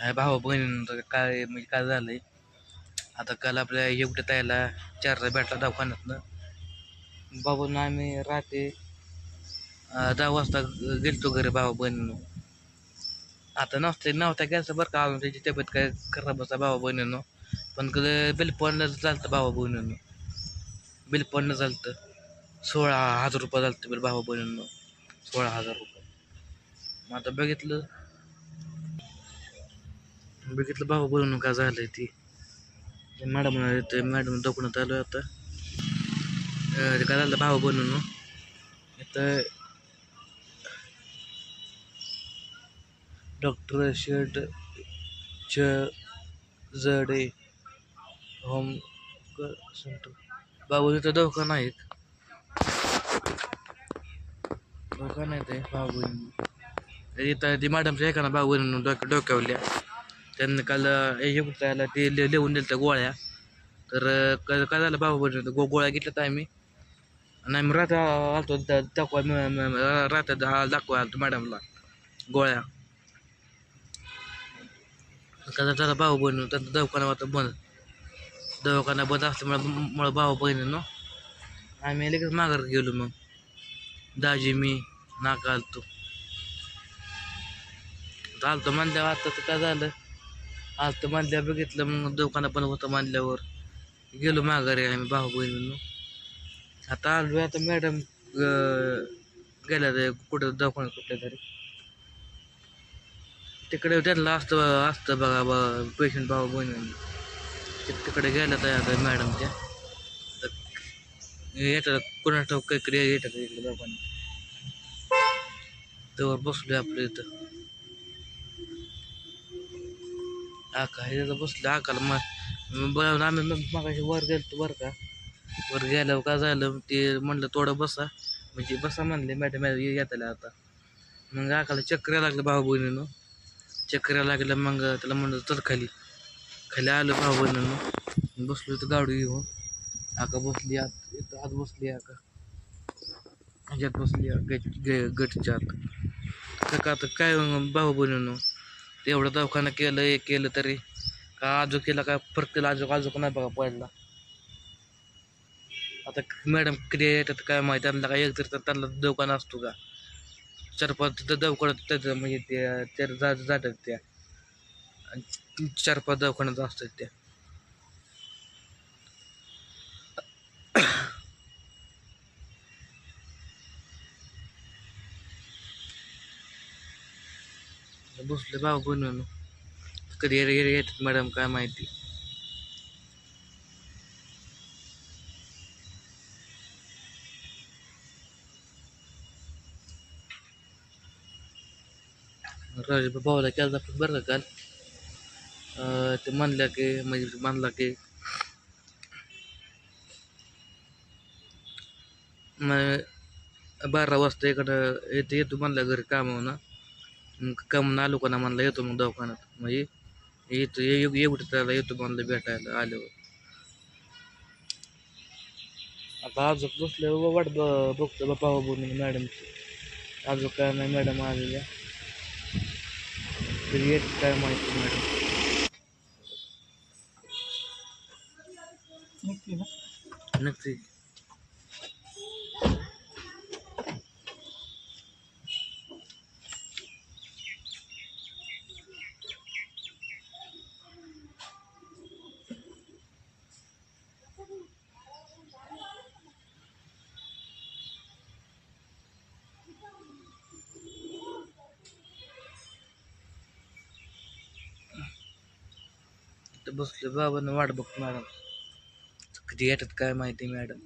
आहे भावा बहिणींचं काय म्हणजे काय झालं आहे आता काल आपल्या एवढ्या तायला चारला भेटला दवाखान्यातनं. बाबांना आम्ही राहते दहा वाजता गेलतो घरी भावा बहिणीनं. आता नसते नव्हता घ्यायचं बरं का अजून त्याची तब्येत काय खराब असता भावा बहिणीनं. पण कधी बिल पडणं चालतं भावा बहिणीनं. बिल पडणं चालतं सोळा हजार रुपये चालतं बिल भावा बहिणीनं. सोळा हजार रुपये. मग आता बघितलं बघितलं भाऊ बहिणीनं काय आहे ती. मॅडम येतोय मॅडम दुकानात आलो आता. ते काय झालं भाऊ बोलून हो. इथं डॉक्टर शेट च जडे होम सेंटर. बाबू इथं धोका आहे धोका नाही ते बाबू इथं ती मॅडमच्या एकाना बाबू डोक्या डोक्यावल्या त्यांनी काल हे त्याला ते लि- लिहून दिलं त्या गोळ्या. तर अं, काय काय झालं बाबू गो गोळ्या घेतल्यात आम्ही. आणि आम्ही राहता आलतो दाखवा राहता दाखवा आलतो मॅडमला गोळ्या. का त्याला भाऊ बहीण त्यांचा दवाखाना होता बंद. दवाखाना बंद असल्यामुळे मुळे भाऊ बहिणीनं आम्ही लगेच माघार गेलो मग. दाजी मी नाका आलतो. आलतो म्हणल्यावर आता तर काय झालं? आलतो मानल्यावर बघितलं मग दवाखाना पण होतं मानल्यावर गेलो माघारी आम्ही भाऊ बहिणी आता आलो आता मॅडम गेल्या ते कुठं दवाखान्यात कुठल्या तरी. तिकडे त्यांना असतं असतं बघा बा पेशंट भाऊ बहिणी तिकडे गेल्या तर आता मॅडम त्या. येतात कोणा ठाऊक काहीतरी येतात इकडे दवाखान्यात. तेव्हा बसलो आपलं इथं. आका हे इथं बसलं आकाला मग. बरं आम्ही मग मागाशी वर गेलो बरं का. वर गेल्यावर का झालं ते म्हणलं थोडं बसा. म्हणजे बसा म्हणले मॅडम येताला आता. मग आकाला चक्कर लागलं भाऊ बहिणीनं. चक्कर लागलं मग त्याला म्हणलं तर खाली. खाली आलं भाऊ बहिणीनं. बसलो तर गाडी घेऊन. आका बसली आत इथं आत बसली आका. ह्याच्यात बसली गट ग- गटच्या आत. तर का आता काय भाऊ बहिणीनं? तेवढं दवाखाना केलं हे केलं तरी. का आजो केला का? फरक केला आजो नाही बघा पडला. आता मॅडम कधी येतात काय माहिती? त्यांना काय एक तर त्यांना दवाखाना असतो का? चार पाच द- त्याचं म्हणजे ते जातात त्या. आणि चार पाच दवाखान्यात असतात त्या. बसले बाबा बनवून कधी येत येतात मॅडम काय माहिती. राजू भावाला केला पण बरं का काल? ते म्हणल्या की म्हणजे म्हणला की मग बारा वाजता इकडं येतो येतो म्हणला घरी होणार मग कामून आलो का ना म्हणला येतो मग दवाखान्यात. म्हणजे येतो ये- एवढं त्याला येतो म्हणलं भेटायला आल्यावर. आता आज बसल्यावर वाट बघतो बाबा बोलून मॅडमची अजून काय नाही मॅडम आलेल्या. तरी येत काय माहिती मॅडम नक्की. बसले बाबांना वाट बघतो मॅडम. कधी येतात काय माहिती मॅडम.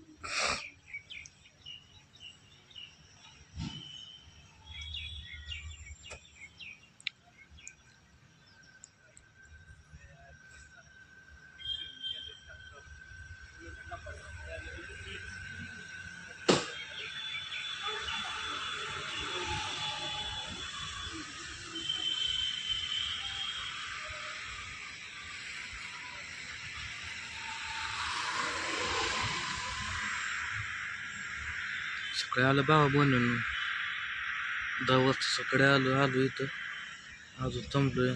सकाळी आलं बाबा बनवून दहा वाजता सकाळी आलो आलो इथं. अजून थांबलोय.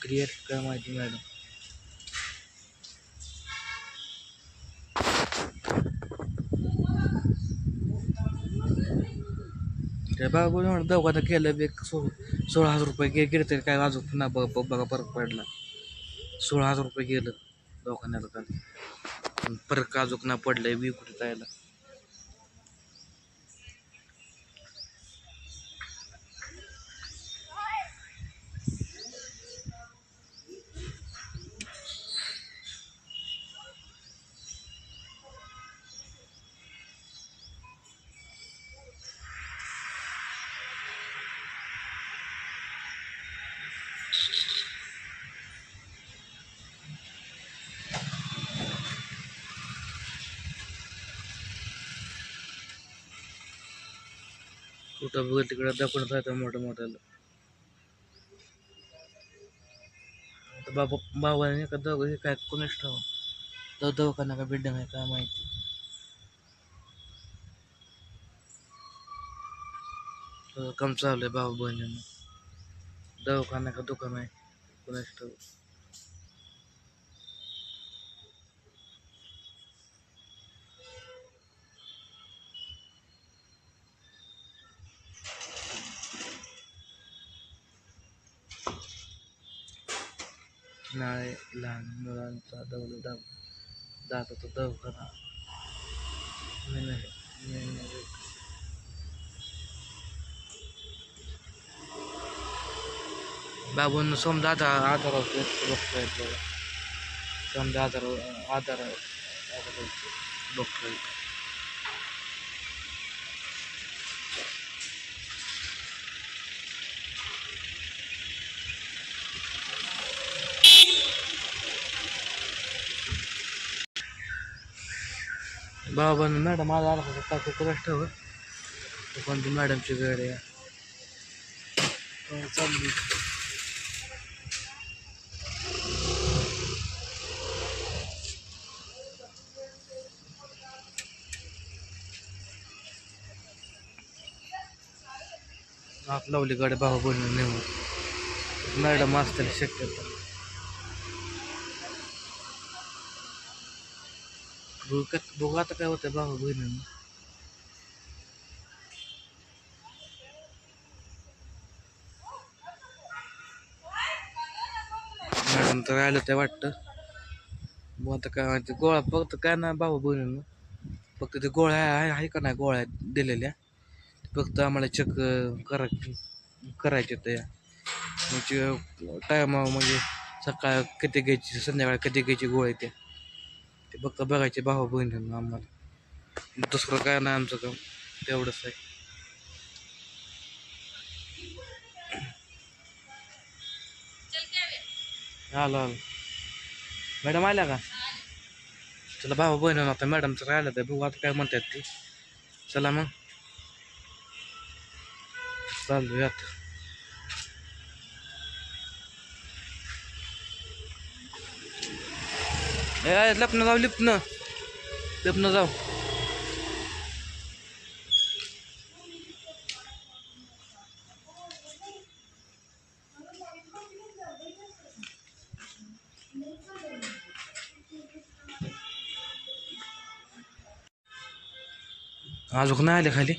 क्रिएट काय माहिती मॅडम. त्या बाबा म्हणून दवाखाना केलं बी सो सोळा हजार रुपये गे गेले तरी काय अजून पुन्हा बघ बघ- बघा फरक पडला. सोळा हजार रुपये गेलं दवाखान्याला काल फरक अजून ना पडलंय बी कुठे कुठं बघ तिकडं दाखवून जायचं मोठं मोठ्याला आता बाबा बाबाने का दवा हे काय कोणीच ठाव तो दवाखाना का बिल्डिंग आहे काय माहिती. काम चालू आहे बाबा बहिणीनं. दवाखाना का दुकान आहे कोणाच ناي لأن nidaamka dawladda toddobaadkan باب النصوم ده عذر في بكر الصوم ده عذر عذر بكر बाबा मॅडम आज आला होता काकू कुणाच ठेव पण ती मॅडमची गाडी आहे. चालली आप लावली गाडी बाबा बनवून नेऊन. मॅडम असतील शक्यता. बघू का- बघू आता काय होतं भाऊ बहिणींना मॅडम तर राहिलं ते वाटतं मग आता काय माहिती गोळा फक्त काय नाही भाऊ बहिणींना फक्त ते गोळ्या आहे आहे का नाही गोळ्या दिलेल्या फक्त आम्हाला चेक करा करायचे त्या म्हणजे टायमा म्हणजे सकाळ किती घ्यायची संध्याकाळ किती घ्यायची गोळ्या त्या ते फक्त बघायचे भाऊ बहिणींना आम्हाला. दुसरं काय नाही आमचं काम तेवढंच आहे. आलो आलो. मॅडम आल्या का? चला भाऊ बहिण आता मॅडम तर राहिलं तर बघू आता काय म्हणतात ते. चला मग. चालू आता. लपणं जाऊ लिपणं. लिपणं जाऊ. अजून नाही आले खाली.